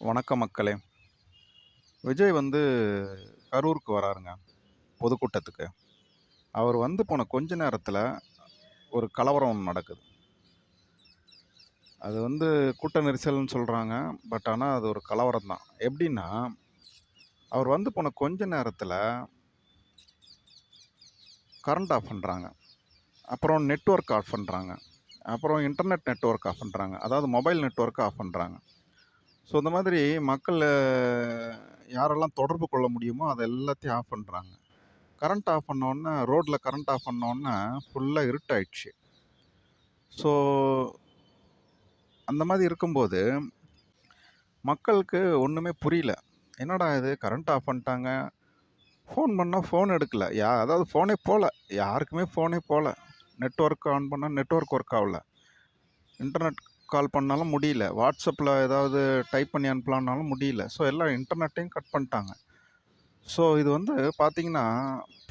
வணக்கம் மக்களே. விஜய் வந்து கரூருக்கு வராருங்க பொதுக்கூட்டத்துக்கு. அவர் வந்து போன கொஞ்ச நேரத்தில் ஒரு கலவரம் நடக்குது. அது வந்து கூட்ட நெரிசல்னு சொல்கிறாங்க பட் ஆனால் அது ஒரு கலவரம் தான். எப்படின்னா அவர் வந்து போன கொஞ்ச நேரத்தில் கரண்ட் ஆஃப் பண்ணுறாங்க அப்புறம் நெட்ஒர்க் ஆஃப் பண்ணுறாங்க அப்புறம் இன்டர்நெட் நெட்வொர்க் ஆஃப் பண்ணுறாங்க அதாவது மொபைல் நெட்வொர்க் ஆஃப் பண்ணுறாங்க ஸோ இந்த மாதிரி மக்கள் யாரெல்லாம் தொடர்பு கொள்ள முடியுமோ அதை எல்லாத்தையும் ஆஃப் பண்ணுறாங்க கரண்ட் ஆஃப் பண்ணோன்னே ரோட்டில் கரண்ட் ஆஃப் பண்ணோன்னே ஃபுல்லாக இருட்டாயிடுச்சு. ஸோ அந்த மாதிரி இருக்கும்போது மக்களுக்கு ஒன்றுமே புரியல. என்னடா இது கரண்ட் ஆஃப் பண்ணிட்டாங்க. ஃபோன் பண்ணால் ஃபோன் எடுக்கல. யா அதாவது ஃபோனே போகல யாருக்குமே ஃபோனே போகல நெட்ஒர்க் ஆன் பண்ணால் நெட்ஒர்க் ஒர்க் ஆகல. இன்டர்நெட் கால் பண்ணாலும் முடியல. வாட்ஸ்அப்பில் ஏதாவது டைப் பண்ணி அனுப்பலான்னாலும் முடியல. ஸோ எல்லாம் இன்டர்நெட்டையும் கட் பண்ணிட்டாங்க. ஸோ இது வந்து பார்த்திங்கன்னா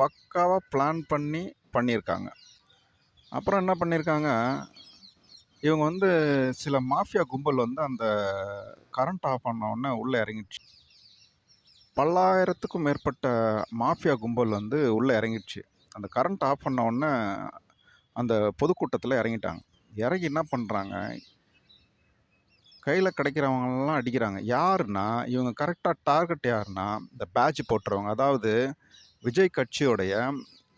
பக்காவாக பிளான் பண்ணி பண்ணியிருக்காங்க. அப்புறம் என்ன பண்ணியிருக்காங்க? இவங்க வந்து சில மாஃபியா கும்பல் வந்து அந்த கரண்ட் ஆஃப் பண்ண உள்ளே இறங்கிடுச்சு. பல்லாயிரத்துக்கும் மேற்பட்ட மாஃபியா கும்பல் வந்து உள்ளே இறங்கிடுச்சு. அந்த கரண்ட் ஆஃப் பண்ண உடனே அந்த பொதுக்கூட்டத்தில் இறங்கிட்டாங்க. இறங்கி என்ன பண்ணுறாங்க கையில் கிடைக்கிறவங்களெலாம் அடிக்கிறாங்க. யாருன்னா இவங்க கரெக்டாக டார்கெட் யாருன்னா இந்த பேட்ச் போட்டுறவங்க. அதாவது விஜய் கட்சியோடைய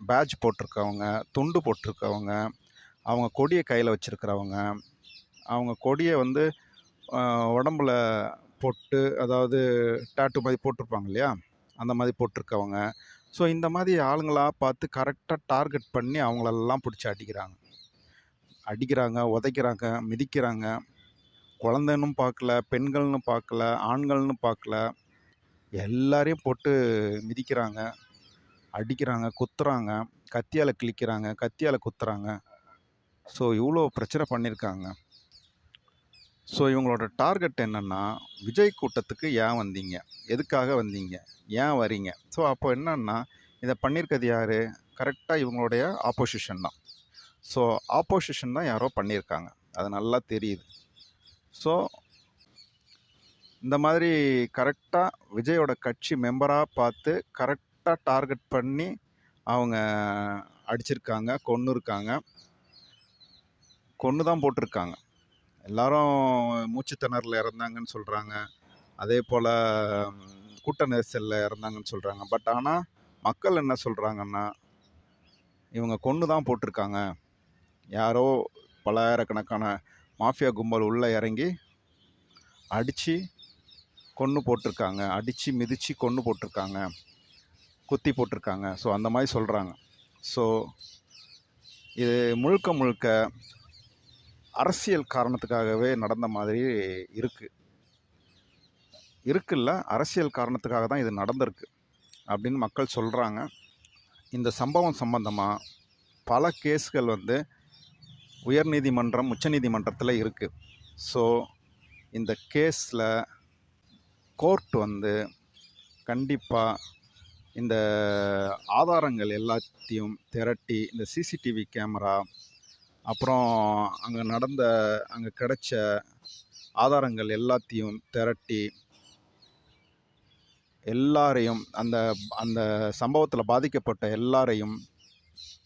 பேட்ச் போட்டிருக்கவங்க துண்டு போட்டிருக்கவங்க அவங்க கொடியை கையில் வச்சுருக்கிறவங்க அவங்க கொடியை வந்து உடம்புல போட்டு அதாவது டாட்டு மாதிரி போட்டிருப்பாங்க இல்லையா? அந்த மாதிரி போட்டிருக்கவங்க. ஸோ இந்த மாதிரி ஆளுங்களாக பார்த்து கரெக்டாக டார்கெட் பண்ணி அவங்களெல்லாம் பிடிச்சி அடிக்கிறாங்க. அடிக்கிறாங்க உதைக்கிறாங்க மிதிக்கிறாங்க. குழந்தைன்னு பார்க்கல பெண்கள்னு பார்க்கல ஆண்கள்னு பார்க்கல. எல்லாரையும் போட்டு மிதிக்கிறாங்க அடிக்கிறாங்க குத்துறாங்க கத்தியால் கிழிக்கிறாங்க கத்தியால் குத்துறாங்க. ஸோ இவ்வளோ பிரச்சனை பண்ணியிருக்காங்க ஸோ இவங்களோட டார்கெட் என்னென்னா விஜய் கூட்டத்துக்கு ஏன் வந்தீங்க? எதுக்காக வந்தீங்க? ஏன் வரீங்க? ஸோ அப்போ என்னென்னா இதை பண்ணியிருக்கிறது யார்? கரெக்டாக இவங்களுடைய ஆப்போசிஷன் தான். ஸோ ஆப்போசிஷன் தான் யாரோ பண்ணியிருக்காங்க அது நல்லா தெரியுது. ஸோ இந்த மாதிரி கரெக்டாக விஜயோட கட்சி மெம்பராக பார்த்து கரெக்டாக டார்கெட் பண்ணி அவங்க அடிச்சிருக்காங்க கொன்று இருக்காங்க கொன்று தான் போட்டிருக்காங்க. எல்லாரும் மூச்சு திணறல இறந்தாங்கன்னு சொல்கிறாங்க அதே போல் கூட்ட நெரிசலில் இறந்தாங்கன்னு சொல்கிறாங்க பட் ஆனால் மக்கள் என்ன சொல்கிறாங்கன்னா இவங்க கொன்று தான் போட்டிருக்காங்க. யாரோ பலாயிரக்கணக்கான மாஃபியா கும்பல் உள்ளே இறங்கி அடித்து கொன்று போட்டிருக்காங்க. அடித்து மிதித்து கொன்று போட்டிருக்காங்க. குத்தி போட்டிருக்காங்க. ஸோ அந்த மாதிரி சொல்கிறாங்க ஸோ இது முழுக்க முழுக்க அரசியல் காரணத்துக்காகவே நடந்த மாதிரி இருக்குது இருக்குல்ல அரசியல் காரணத்துக்காக தான் இது நடந்திருக்கு அப்படின்னு மக்கள் சொல்கிறாங்க இந்த சம்பவம் சம்பந்தமாக பல கேஸ்கள் வந்து உயர்நீதிமன்றம் உச்சநீதிமன்றத்தில் இருக்குது ஸோ இந்த கேஸில் கோர்ட் வந்து கண்டிப்பாக இந்த ஆதாரங்கள் எல்லாத்தையும் திரட்டி இந்த சிசிடிவி கேமரா அப்புறம் அங்கே நடந்த அங்கே கிடைச்ச ஆதாரங்கள் எல்லாத்தையும் திரட்டி எல்லாரையும் அந்த அந்த சம்பவத்தில் பாதிக்கப்பட்ட எல்லாரையும்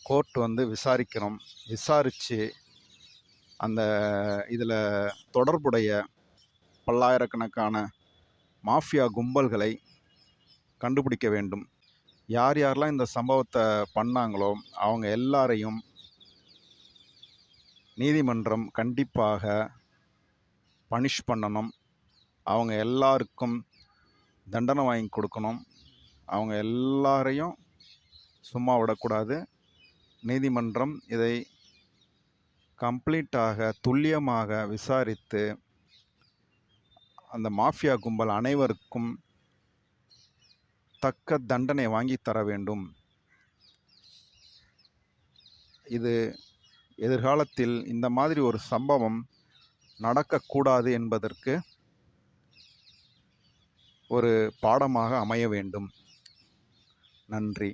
கோர்ட் வந்து விசாரிக்கிறோம் விசாரித்து அந்த இதில் தொடர்புடைய பல்லாயிரக்கணக்கான மாஃபியா கும்பல்களை கண்டுபிடிக்க வேண்டும். யார் யாரெல்லாம் இந்த சம்பவத்தை பண்ணாங்களோ அவங்க எல்லாரையும் நீதிமன்றம் கண்டிப்பாக பனிஷ் பண்ணணும். அவங்க எல்லாருக்கும் தண்டனை வாங்கி கொடுக்கணும். அவங்க எல்லாரையும் சும்மா விடக்கூடாது. நீதிமன்றம் இதை கம்ப்ளீட்டாக துல்லியமாக விசாரித்து அந்த மாஃபியா கும்பல் அனைவருக்கும் தக்க தண்டனை வாங்கி தர வேண்டும். இது எதிர்காலத்தில் இந்த மாதிரி ஒரு சம்பவம் நடக்கக்கூடாது என்பதற்கு ஒரு பாடமாக அமைய வேண்டும். நன்றி.